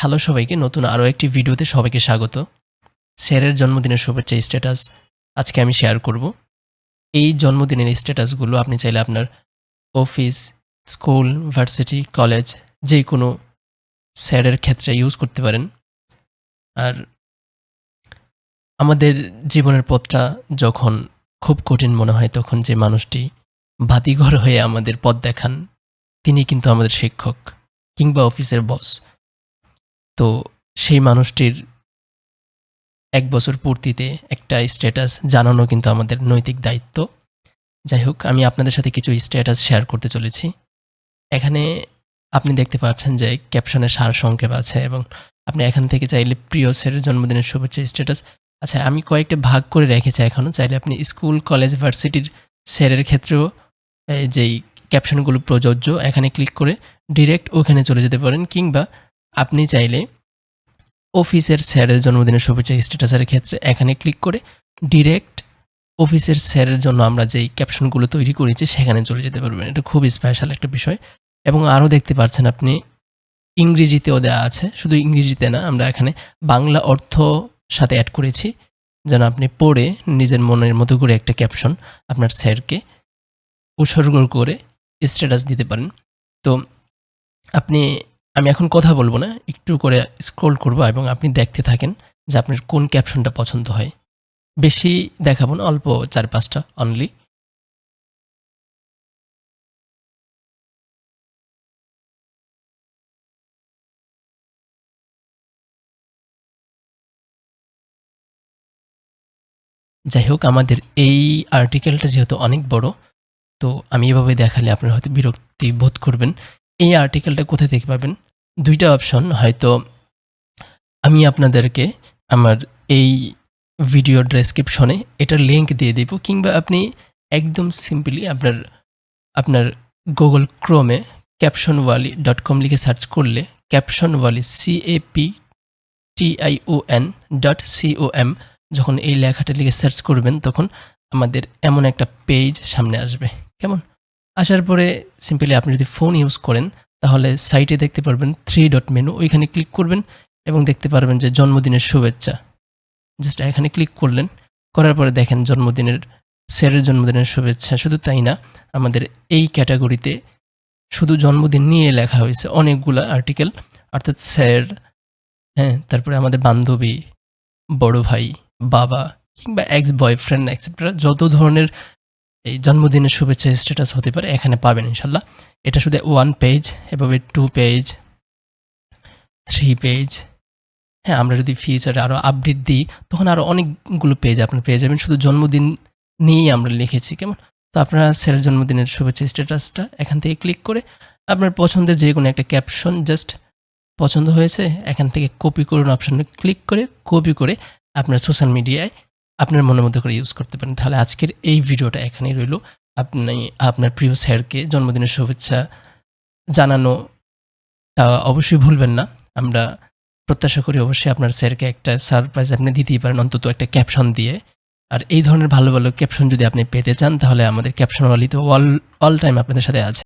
Hello সবাইকে, নতুন আরও একটি ভিডিওতে সবাইকে স্বাগত। স্যারের জন্মদিনের শুভেচ্ছা স্ট্যাটাস আজকে আমি শেয়ার করব। এই জন্মদিনের স্ট্যাটাসগুলো আপনি চাইলে আপনার অফিস, স্কুল, ভার্সিটি, কলেজ যে কোনো স্যারের ক্ষেত্রে ইউজ করতে পারেন। আর আমাদের জীবনের পথটা যখন খুব কঠিন মনে হয়, তখন যে মানুষটি বাতিঘর হয়ে আমাদের পথ দেখান, তিনি কিন্তু আমাদের শিক্ষক কিংবা অফিসের বস। তো সেই মানুষটির এক বছর পূর্তিতে একটা স্ট্যাটাস জানানো কিন্তু আমাদের নৈতিক দায়িত্ব। যাই হোক, আমি আপনাদের সাথে কিছু স্ট্যাটাস শেয়ার করতে চলেছি। এখানে আপনি দেখতে পাচ্ছেন যে ক্যাপশনের সার সংক্ষেপ আছে এবং আপনি এখান থেকে চাইলে প্রিয় স্যারের জন্মদিনের শুভেচ্ছা স্ট্যাটাস আচ্ছা আমি কয়েকটা ভাগ করে রেখেছি এখনও চাইলে আপনি স্কুল কলেজ ভার্সিটির স্যারের ক্ষেত্রেও যেই ক্যাপশনগুলো প্রযোজ্য, এখানে ক্লিক করে ডিরেক্ট ওখানে চলে যেতে পারেন। কিংবা আপনি চাইলে অফিসের স্যারের জন্মদিনের শুভেচ্ছা স্ট্যাটাসের ক্ষেত্রে এখানে ক্লিক করে ডিরেক্ট অফিসের স্যারের জন্য আমরা যেই ক্যাপশনগুলো তৈরি করেছি সেখানে চলে যেতে পারবেন। এটা খুব স্পেশাল একটা বিষয়। এবং আরও দেখতে পাচ্ছেন আপনি, ইংরেজিতেও দেওয়া আছে। শুধু ইংরেজিতে না, আমরা এখানে বাংলা অর্থ সাথে অ্যাড করেছি। যেন আপনি পড়ে নিজের মনের মতো করে একটা ক্যাপশন আপনার স্যারকে উৎসর্গ করে স্ট্যাটাস দিতে পারেন। তো আপনি আমি এখন কথা বলব না, একটু করে স্ক্রোল করব এবং আপনি দেখতে থাকেন যে আপনার কোন ক্যাপশনটা পছন্দ হয়। বেশি দেখাবো না, অল্প চার পাঁচটা অনলি যাই হোক, আমাদের এই আর্টিকেলটা যেহেতু অনেক বড়, তো আমি এভাবে দেখালে আপনারা হয়তো বিরক্তি বোধ করবেন। এই আর্টিকেলটা কোথায় থেকে পাবেন? দুইটা অপশন হয়তো আমি আপনাদেরকে আমার এই ভিডিও ডেসক্রিপশনে এটার লিঙ্ক দিয়ে দেব, কিংবা আপনি একদম সিম্পলি আপনার আপনার গুগল ক্রোমে ক্যাপশন ওয়ালি ডট কম লিখে সার্চ করলে caption wali C A P T I O N dot C O M যখন এই লেখাটা লিখে সার্চ করবেন, তখন আমাদের এমন একটা পেজ সামনে আসবে। কেমন? আসার পরে সিম্পলি আপনি যদি ফোন ইউজ করেন, তাহলে সাইটে দেখতে পারবেন থ্রি ডট মেনু ওইখানে ক্লিক করবেন এবং দেখতে পারবেন যে জন্মদিনের শুভেচ্ছা। জাস্ট এখানে ক্লিক করলেন, করার পরে দেখেন জন্মদিনের, স্যারের জন্মদিনের শুভেচ্ছা। শুধু তাই না, আমাদের এই ক্যাটাগরিতে শুধু জন্মদিন নিয়ে লেখা হয়েছে অনেকগুলো আর্টিকেল অর্থাৎ স্যার হ্যাঁ তারপরে আমাদের বান্ধবী, বড় ভাই, বাবা কিংবা এক্স বয়ফ্রেন্ড এক্সেট্রা যত ধরনের এই জন্মদিনের শুভেচ্ছা স্ট্যাটাস হতে পারে, এখানে পাবেন ইনশাল্লাহ এটা শুধু ওয়ান পেজ এভাবে টু পেজ থ্রি পেজ হ্যাঁ আমরা যদি ফিউচারে আরও আপডেট দিই, তখন আরও অনেকগুলো পেজ আপনার পেয়ে যাবেন। শুধু জন্মদিন নিয়েই আমরা লিখেছি, কেমন? তো আপনারা স্যারের জন্মদিনের শুভেচ্ছা স্ট্যাটাসটা এখান থেকে ক্লিক করে আপনার পছন্দের যে কোনো একটা ক্যাপশন জাস্ট পছন্দ হয়েছে, এখান থেকে কপি করুন অপশানে ক্লিক করে কপি করে আপনার সোশ্যাল মিডিয়ায় আপনার মনের মতো করে ইউজ করতে পারেন। তাহলে আজকের এই ভিডিওটা এখানেই রইল। আপনি, আপনার প্রিয় স্যারকে জন্মদিনের শুভেচ্ছা জানানোটা অবশ্যই ভুলবেন না। আমরা প্রত্যাশা করি অবশ্যই আপনার স্যারকে একটা সারপ্রাইজ আপনি দিতেই পারেন, অন্তত একটা ক্যাপশন দিয়ে। আর এই ধরনের ভালো ভালো ক্যাপশন যদি আপনি পেতে চান, তাহলে আমাদের ক্যাপশন ওয়ালিতে অল অল টাইম আপনাদের সাথে আছে।